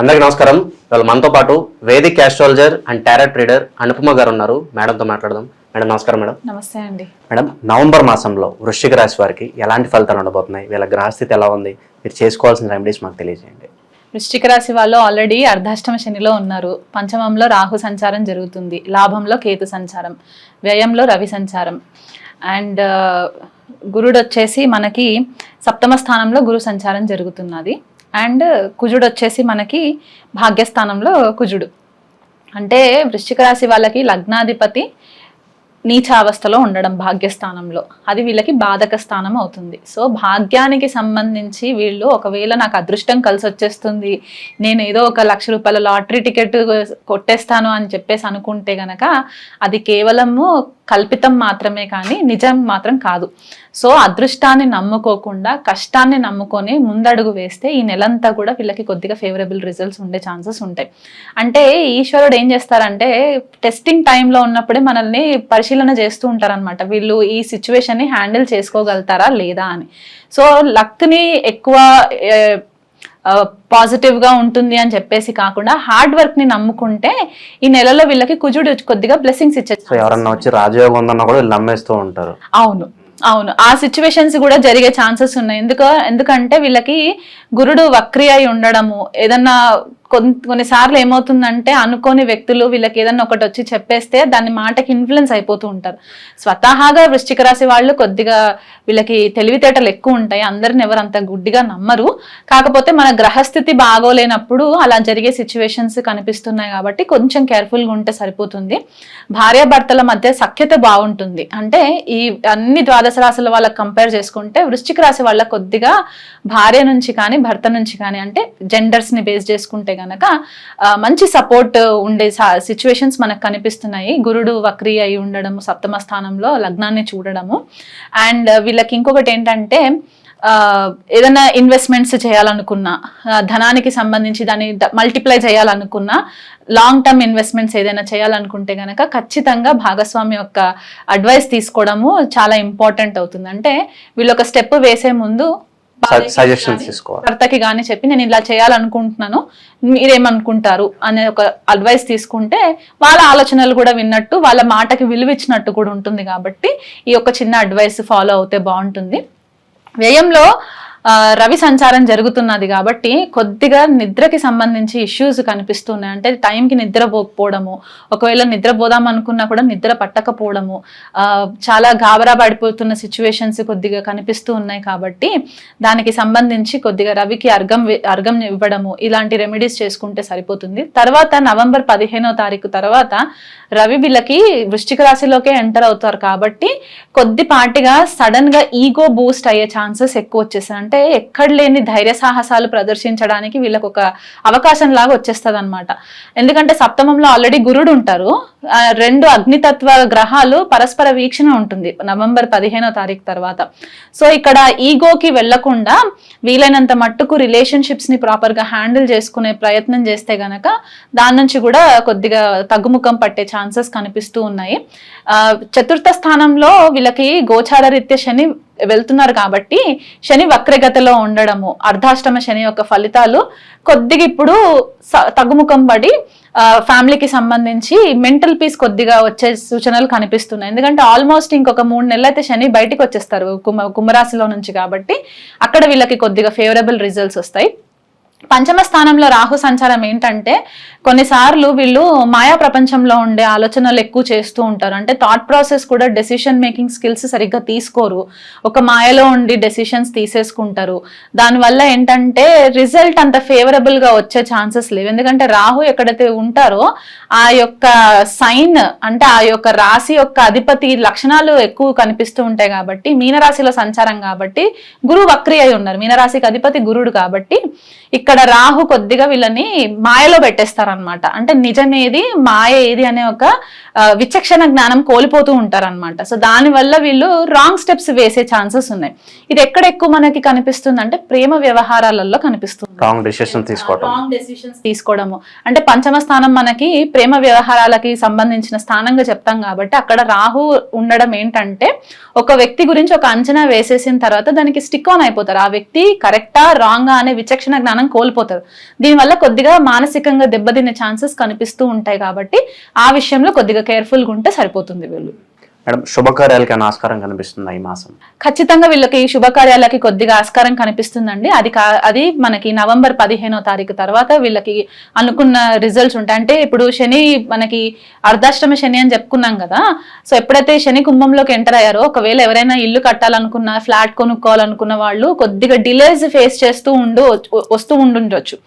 అందరికీ నమస్కారం. ఇవాళ మనతో పాటు Vedic astrologer and tarot trader Anupama గారు ఉన్నారు. మేడంతో మాట్లాడదాం. మేడం నమస్కారం మేడం నమస్తే అండి. మేడం నవంబర్ మాసంలో వృశ్చిక రాశి వారికి ఎలాంటి ఫలితాలు ఉండబోతున్నాయి? వీళ్ళ గ్రహస్థితి ఎలా ఉంది? మీరు చేసుకోవాల్సిన రెమెడీస్ మాకు తెలియజేయండి. వృశ్చిక రాశి వాళ్ళు ఆల్రెడీ అర్ధాష్టమ శనిలో ఉన్నారు. పంచమంలో రాహు సంచారం జరుగుతుంది. లాభంలో కేతు సంచారం. వ్యయంలో రవి సంచారం. అండ్ గురుడు వచ్చేసి మనకి సప్తమ స్థానంలో గురు సంచారం జరుగుతున్నది. అండ్ కుజుడు వచ్చేసి మనకి భాగ్యస్థానంలో కుజుడు. అంటే వృశ్చిక రాశి వాళ్ళకి లగ్నాధిపతి నీచావస్థలో ఉండడం భాగ్యస్థానంలో. అది వీళ్ళకి బాధక స్థానం అవుతుంది. సో భాగ్యానికి సంబంధించి వీళ్ళు ఒకవేళ నాకు అదృష్టం కలిసి వచ్చేస్తుంది నేను ఏదో ఒక లక్ష రూపాయల లాటరీ టికెట్ కొట్టేస్తాను అని చెప్పేసి అనుకుంటే గనక అది కేవలము కల్పితం మాత్రమే కానీ నిజం మాత్రం కాదు. సో అదృష్టాన్ని నమ్ముకోకుండా కష్టాన్ని నమ్ముకొని ముందడుగు వేస్తే ఈ నెలంతా కూడా వీళ్ళకి కొద్దిగా ఫేవరబుల్ రిజల్ట్స్ ఉండే ఛాన్సెస్ ఉంటాయి. అంటే ఈశ్వరుడు ఏం చేస్తారంటే టెస్టింగ్ టైంలో ఉన్నప్పుడే మనల్ని పరిశీలన చేస్తూ ఉంటారనమాట వీళ్ళు ఈ సిచ్యువేషన్ని హ్యాండిల్ చేసుకోగలుగుతారా లేదా అని. సో లక్ని ఎక్కువ ఏ, పాజిటివ్గా ఉంటుంది అని చెప్పేసి కాకుండా హార్డ్ వర్క్ని నమ్ముకుంటే ఈ నెలలో వీళ్ళకి కుజుడు కొద్దిగా బ్లెస్సింగ్స్ ఇచ్చే సో ఎవరన్నా వచ్చి రాజయోగం ఉందన్నా కూడా వీళ్ళు నమ్మేస్తూ ఉంటారు. అవును. అవును. ఆ సిచ్యువేషన్స్ కూడా జరిగే ఛాన్సెస్ ఉన్నాయి. ఎందుకు ఎందుకంటే వీళ్ళకి గురుడు వక్రి అయి ఉండడము ఏదన్నా కొన్నిసార్లు ఏమవుతుందంటే అనుకోని వ్యక్తులు వీళ్ళకి ఏదన్నా ఒకటి వచ్చి చెప్పేస్తే దాని మాటకి ఇన్ఫ్లుయెన్స్ అయిపోతూ ఉంటారు. స్వతహాగా వృశ్చిక రాశి వాళ్ళు కొద్దిగా వీళ్ళకి తెలివితేటలు ఎక్కువ ఉంటాయి. అందరిని ఎవరు అంత గుడ్డిగా నమ్మరు. కాకపోతే మన గ్రహస్థితి బాగోలేనప్పుడు అలా జరిగే సిచ్యువేషన్స్ కనిపిస్తున్నాయి కాబట్టి కొంచెం కేర్ఫుల్గా ఉంటే సరిపోతుంది. భార్యాభర్తల మధ్య సఖ్యత బాగుంటుంది. అంటే ఈ అన్ని ద్వాదశ రాశుల వాళ్ళకి కంపేర్ చేసుకుంటే వృశ్చిక రాశి వాళ్ళ కొద్దిగా భార్య నుంచి కానీ భర్త నుంచి కానీ అంటే జెండర్స్ని బేస్ చేసుకుంటే గనక మంచి సపోర్ట్ ఉండే సిచ్యువేషన్స్ మనకు కనిపిస్తున్నాయి. గురుడు వక్రీ అయి ఉండడము సప్తమ స్థానంలో లగ్నాన్ని చూడడము. అండ్ వీళ్ళకి ఇంకొకటి ఏంటంటే ఏదైనా ఇన్వెస్ట్మెంట్స్ చేయాలనుకున్నా ధనానికి సంబంధించి దాన్ని మల్టిప్లై చేయాలనుకున్నా లాంగ్ టర్మ్ ఇన్వెస్ట్మెంట్స్ ఏదైనా చేయాలనుకుంటే కనుక ఖచ్చితంగా భాగస్వామి యొక్క అడ్వైస్ తీసుకోవడము చాలా ఇంపార్టెంట్ అవుతుంది. అంటే వీళ్ళు ఒక స్టెప్ వేసే ముందు సజెషన్స్ గాని, తీసుకోవాలి. భర్తకి కానీ చెప్పి నేను ఇలా చేయాలనుకుంటున్నాను. మీరేమనుకుంటారు అనే ఒక అడ్వైస్ తీసుకుంటే వాళ్ళ ఆలోచనలు కూడా విన్నట్టు వాళ్ళ మాటకి విలువ ఇచ్చినట్టు కూడా ఉంటుంది కాబట్టి ఈ యొక్క చిన్న అడ్వైస్ ఫాలో అవుతే బాగుంటుంది. వ్యయంలో రవి సంచారం జరుగుతున్నది కాబట్టి కొద్దిగా నిద్రకి సంబంధించి ఇష్యూస్ కనిపిస్తున్నాయి. అంటే టైంకి నిద్రపోకపోవడము ఒకవేళ నిద్రపోదాం అనుకున్నా కూడా నిద్ర పట్టకపోవడము. చాలా గాబరా పడిపోతున్న సిచ్యువేషన్స్ కొద్దిగా కనిపిస్తూ ఉన్నాయి కాబట్టి దానికి సంబంధించి కొద్దిగా రవికి అర్ఘం అర్ఘం ఇవ్వడము ఇలాంటి రెమెడీస్ చేసుకుంటే సరిపోతుంది. తర్వాత నవంబర్ పదిహేనో తారీఖు తర్వాత రవి వీళ్ళకి వృష్టిక రాశిలోకే ఎంటర్ అవుతారు కాబట్టి కొద్దిపాటిగా సడన్గా ఈగో బూస్ట్ అయ్యే ఛాన్సెస్ ఎక్కువ వచ్చేసాయి అంటే ఎక్కడ లేని ధైర్య సాహసాలు ప్రదర్శించడానికి వీళ్ళకు ఒక అవకాశం లాగా వచ్చేస్తుంది అనమాట ఎందుకంటే సప్తమంలో ఆల్రెడీ గురుడు ఉంటారు. రెండు అగ్నితత్వ గ్రహాలు పరస్పర వీక్షణ ఉంటుంది. నవంబర్ పదిహేనో తారీఖు తర్వాత. సో ఇక్కడ ఈగోకి వెళ్ళకుండా వీలైనంత మట్టుకు రిలేషన్షిప్స్ని ప్రాపర్గా హ్యాండిల్ చేసుకునే ప్రయత్నం చేస్తే గనక దాని నుంచి కూడా కొద్దిగా తగ్గుముఖం పట్టే ఛాన్సెస్ కనిపిస్తూ ఉన్నాయి. చతుర్థ స్థానంలో వీళ్ళకి గోచార రీత్యా శని వెళ్తున్నారు కాబట్టి శని వక్రగతలో ఉండడము అర్ధాష్టమ శని యొక్క ఫలితాలు కొద్దిగా ఇప్పుడు తగ్గుముఖం పడి ఫ్యామిలీకి సంబంధించి మెంటల్ పీస్ కొద్దిగా వచ్చే సూచనలు కనిపిస్తున్నాయి. ఎందుకంటే ఆల్మోస్ట్ ఇంకొక మూడు నెలలు అయితే శని బయటికి వచ్చేస్తారు కుమ కుంభరాశిలో నుంచి కాబట్టి అక్కడ వీళ్ళకి కొద్దిగా ఫేవరబుల్ రిజల్ట్స్ వస్తాయి. పంచమ స్థానంలో రాహు సంచారం ఏంటంటే కొన్నిసార్లు వీళ్ళు మాయా ప్రపంచంలో ఉండే ఆలోచనలు ఎక్కువ చేస్తూ ఉంటారు. అంటే థాట్ ప్రాసెస్ కూడా డెసిషన్ మేకింగ్ స్కిల్స్ సరిగ్గా తీసుకోరు. ఒక మాయలో ఉండి డెసిషన్స్ తీసేసుకుంటారు. దానివల్ల ఏంటంటే రిజల్ట్ అంత ఫేవరబుల్గా వచ్చే ఛాన్సెస్ లేవు. ఎందుకంటే రాహు ఎక్కడైతే ఉంటారో ఆ యొక్క సైన్ అంటే ఆ యొక్క రాశి యొక్క అధిపతి లక్షణాలు ఎక్కువ కనిపిస్తూ ఉంటాయి కాబట్టి మీనరాశిలో సంచారం కాబట్టి గురువు వక్రి అయి ఉన్నారు. మీనరాశికి అధిపతి గురుడు కాబట్టి ఇక్కడ రాహు కొద్దిగా వీళ్ళని మాయలో పెట్టేస్తారనమాట అంటే నిజమేది మాయ ఏది అనే ఒక విచక్షణ జ్ఞానం కోల్పోతూ ఉంటారన్నమాట. సో దానివల్ల వీళ్ళు రాంగ్ స్టెప్స్ వేసే ఛాన్సెస్ ఉన్నాయి. ఇది ఎక్కడ ఎక్కువ మనకి కనిపిస్తుంది అంటే ప్రేమ వ్యవహారాలలో కనిపిస్తుంది. రాంగ్ డిసిషన్ తీసుకోవటం. రాంగ్ డెసిషన్స్ తీసుకోవడము. అంటే పంచమ స్థానం మనకి ప్రేమ వ్యవహారాలకి సంబంధించిన స్థానంగా చెప్తాం కాబట్టి అక్కడ రాహు ఉండడం ఏంటంటే ఒక వ్యక్తి గురించి ఒక అంచనా వేసేసిన తర్వాత దానికి స్టిక్ ఆన్ అయిపోతారు. ఆ వ్యక్తి కరెక్టా రాంగా అనే విచక్షణ జ్ఞానం కోల్పోతారు. దీనివల్ల కొద్దిగా మానసికంగా దెబ్బతినే ఛాన్సెస్ కనిపిస్తూ ఉంటాయి కాబట్టి ఆ విషయంలో కొద్దిగా కేర్ఫుల్గా ఉంటే సరిపోతుంది వీళ్ళు. మేడం శుభకార్యాలకి ఆస్కారం కనిపిస్తుంది ఈ మాసం? ఖచ్చితంగా వీళ్ళకి శుభకార్యాలకి కొద్దిగా ఆస్కారం కనిపిస్తుందండి. అది కా అది మనకి నవంబర్ పదిహేనో తారీఖు తర్వాత వీళ్ళకి అనుకున్న రిజల్ట్స్ ఉంటాయి. అంటే ఇప్పుడు శని మనకి అర్ధాష్టమ శని అని చెప్పుకున్నాం కదా. సో ఎప్పుడైతే శని కుంభంలోకి ఎంటర్ అయ్యారో ఒకవేళ ఎవరైనా ఇల్లు కట్టాలనుకున్న ఫ్లాట్ కొనుక్కోవాలనుకున్న వాళ్ళు కొద్దిగా డిలేస్ ఫేస్ చేస్తూ ఉండు వస్తూ ఉండుండొచ్చు.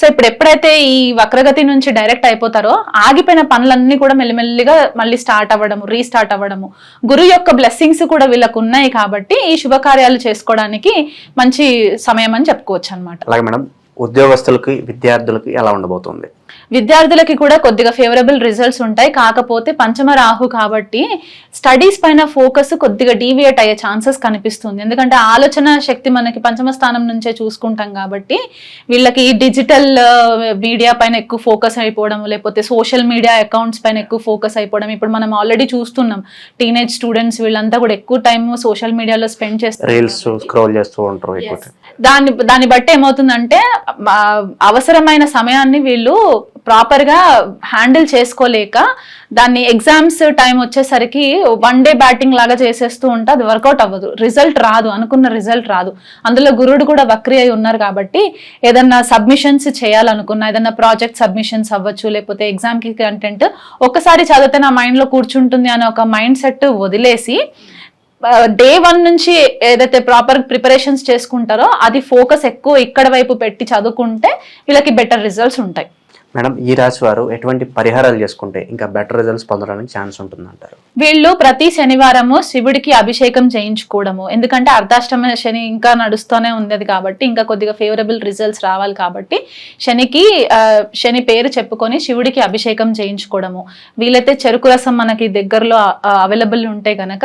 సో ఇప్పుడు ఎప్పుడైతే ఈ వక్రగతి నుంచి డైరెక్ట్ అయిపోతారో ఆగిపోయిన పనులన్నీ కూడా మెల్లిమెల్లిగా మళ్ళీ స్టార్ట్ అవ్వడము రీస్టార్ట్ అవ్వడము. గురు యొక్క బ్లెస్సింగ్స్ కూడా వీళ్ళకు ఉన్నాయి కాబట్టి ఈ శుభకార్యాలు చేసుకోవడానికి మంచి సమయం అని చెప్పుకోవచ్చు అనమాట అలాగే మేడం ఉద్యోగస్తులకి విద్యార్థులకి ఎలా ఉండబోతుంది? విద్యార్థులకి కూడా కొద్దిగా ఫేవరబుల్ రిజల్ట్స్ ఉంటాయి. కాకపోతే పంచమ రాహు కాబట్టి స్టడీస్ పైన ఫోకస్ కొద్దిగా డీవియేట్ అయ్యే ఛాన్సెస్ కనిపిస్తుంది. ఎందుకంటే ఆలోచన శక్తి మనకి పంచమ స్థానం నుంచే చూసుకుంటాం కాబట్టి వీళ్ళకి డిజిటల్ మీడియా పైన ఎక్కువ ఫోకస్ అయిపోవడం లేకపోతే సోషల్ మీడియా అకౌంట్స్ పైన ఎక్కువ ఫోకస్ అయిపోవడం ఇప్పుడు మనం ఆల్రెడీ చూస్తున్నాం. టీనేజ్ స్టూడెంట్స్ వీళ్ళంతా కూడా ఎక్కువ టైం సోషల్ మీడియాలో స్పెండ్ చేస్తారు. రీల్స్ స్క్రోల్ చేస్తూ ఉంటారు ఎక్కువ దాన్ని దాన్ని బట్టి ఏమవుతుందంటే అవసరమైన సమయాన్ని వీళ్ళు ప్రాపర్గా హ్యాండిల్ చేసుకోలేక దాన్ని ఎగ్జామ్స్ టైం వచ్చేసరికి వన్ డే బ్యాటింగ్ లాగా చేసేస్తూ ఉంటే అది వర్కౌట్ అవ్వదు. రిజల్ట్ రాదు. అనుకున్న రిజల్ట్ రాదు. అందులో గురుడు కూడా వక్రి అయి ఉన్నారు కాబట్టి ఏదన్నా సబ్మిషన్స్ చేయాలనుకున్నా ఏదన్నా ప్రాజెక్ట్ సబ్మిషన్స్ అవ్వచ్చు లేకపోతే ఎగ్జామ్కి కంటెంట్ ఒక్కసారి చదివితే నా మైండ్లో కూర్చుంటుంది అనే ఒక మైండ్ సెట్ వదిలేసి డే వన్ నుంచి ఏదైతే ప్రాపర్ ప్రిపరేషన్స్ చేసుకుంటారో అది ఫోకస్ ఎక్కువ ఇక్కడ వైపు పెట్టి చదువుకుంటే వీళ్ళకి బెటర్ రిజల్ట్స్ ఉంటాయి. మేడం ఈ రాశి వారు ఎటువంటి పరిహారాలు చేసుకుంటే ఇంకా బెటర్ రిజల్ట్స్ పొందడానికి ఛాన్స్ ఉంటుందంటారు? వీళ్ళు ప్రతి శనివారము శివుడికి అభిషేకం చేయించుకోవడము. ఎందుకంటే అర్ధాష్టమ శని ఇంకా నడుస్తూనే ఉంది కాబట్టి ఇంకా కొద్దిగా ఫేవరబుల్ రిజల్ట్స్ రావాలి కాబట్టి శనికి శని పేరు చెప్పుకొని శివుడికి అభిషేకం చేయించుకోవడము. వీలైతే చెరుకు రసం మనకి దగ్గరలో అవైలబుల్ ఉంటే గనక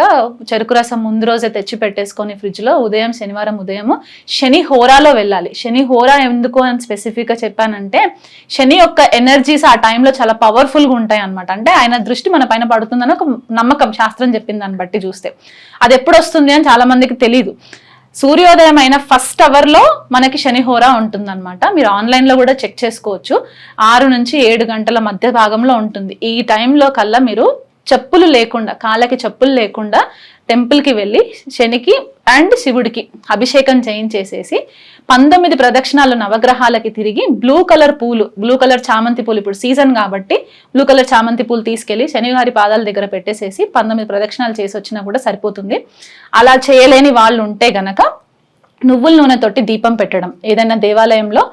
చెరుకు రసం ముందు రోజే తెచ్చి పెట్టేసుకొని ఫ్రిడ్జ్లో ఉదయం శనివారం ఉదయం శని హోరాలో వెళ్ళాలి. శని హోరా ఎందుకు అని స్పెసిఫిక్గా చెప్పానంటే శని యొక్క ఎనర్జీస్ ఆ టైంలో చాలా పవర్ఫుల్గా ఉంటాయి అనమాట అంటే ఆయన దృష్టి మన పైన పడుతుందని ఒక నమ్మకం శాస్త్రం చెప్పింది దాన్ని బట్టి చూస్తే. అది ఎప్పుడు వస్తుంది అని చాలా మందికి తెలియదు సూర్యోదయం అయిన ఫస్ట్ అవర్లో మనకి శనిహోర ఉంటుందన్నమాట. మీరు ఆన్లైన్లో కూడా చెక్ చేసుకోవచ్చు. ఆరు నుంచి ఏడు గంటల మధ్య భాగంలో ఉంటుంది. ఈ టైంలో కల్లా మీరు చెప్పులు లేకుండా కాళ్ళకి చెప్పులు లేకుండా టెంపుల్కి కి వెళ్ళి శనికి అండ్ శివుడికి అభిషేకం చేయించేసేసి పంతొమ్మిది ప్రదక్షిణాలు నవగ్రహాలకి తిరిగి బ్లూ కలర్ పూలు బ్లూ కలర్ చామంతి పూలు ఇప్పుడు సీజన్ కాబట్టి బ్లూ కలర్ చామంతి పూలు తీసుకెళ్ళి శనివారి పాదాల దగ్గర పెట్టేసేసి పంతొమ్మిది ప్రదక్షిణాలు చేసి వచ్చినా కూడా సరిపోతుంది. అలా చేయలేని వాళ్ళు ఉంటే గనక నువ్వుల నూనెతోటి దీపం పెట్టడం. ఏదైనా దేవాలయంలో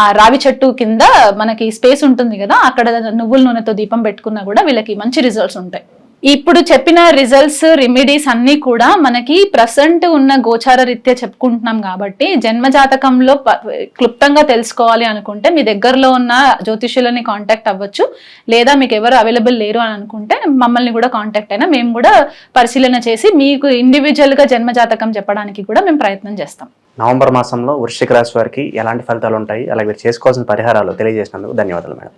ఆ రావి చెట్టు కింద మనకి స్పేస్ ఉంటుంది కదా అక్కడ నువ్వుల నూనెతో దీపం పెట్టుకున్నా కూడా వీళ్ళకి మంచి రిజల్ట్స్ ఉంటాయి. ఇప్పుడు చెప్పిన రిజల్ట్స్ రెమెడీస్ అన్నీ కూడా మనకి ప్రసెంట్ ఉన్న గోచార రీత్యా చెప్పుకుంటున్నాం కాబట్టి జన్మ జాతకంలో ప- క్లుప్తంగా తెలుసుకోవాలి అనుకుంటే మీ దగ్గరలో ఉన్న జ్యోతిష్యులని కాంటాక్ట్ అవ్వచ్చు. లేదా మీకు ఎవరు అవైలబుల్ లేరు అని అనుకుంటే మమ్మల్ని కూడా కాంటాక్ట్ అయినా మేము కూడా పరిశీలన చేసి మీకు ఇండివిజువల్గా జన్మజాతకం చెప్పడానికి కూడా మేము ప్రయత్నం చేస్తాం. నవంబర్ మాసంలో వృశ్చిక రాశి వారికి ఎలాంటి ఫలితాలు ఉంటాయి? అలాగే మీరు చేసుకోవాల్సిన పరిహారాలు తెలియజేసినందుకు ధన్యవాదాలు మేడం.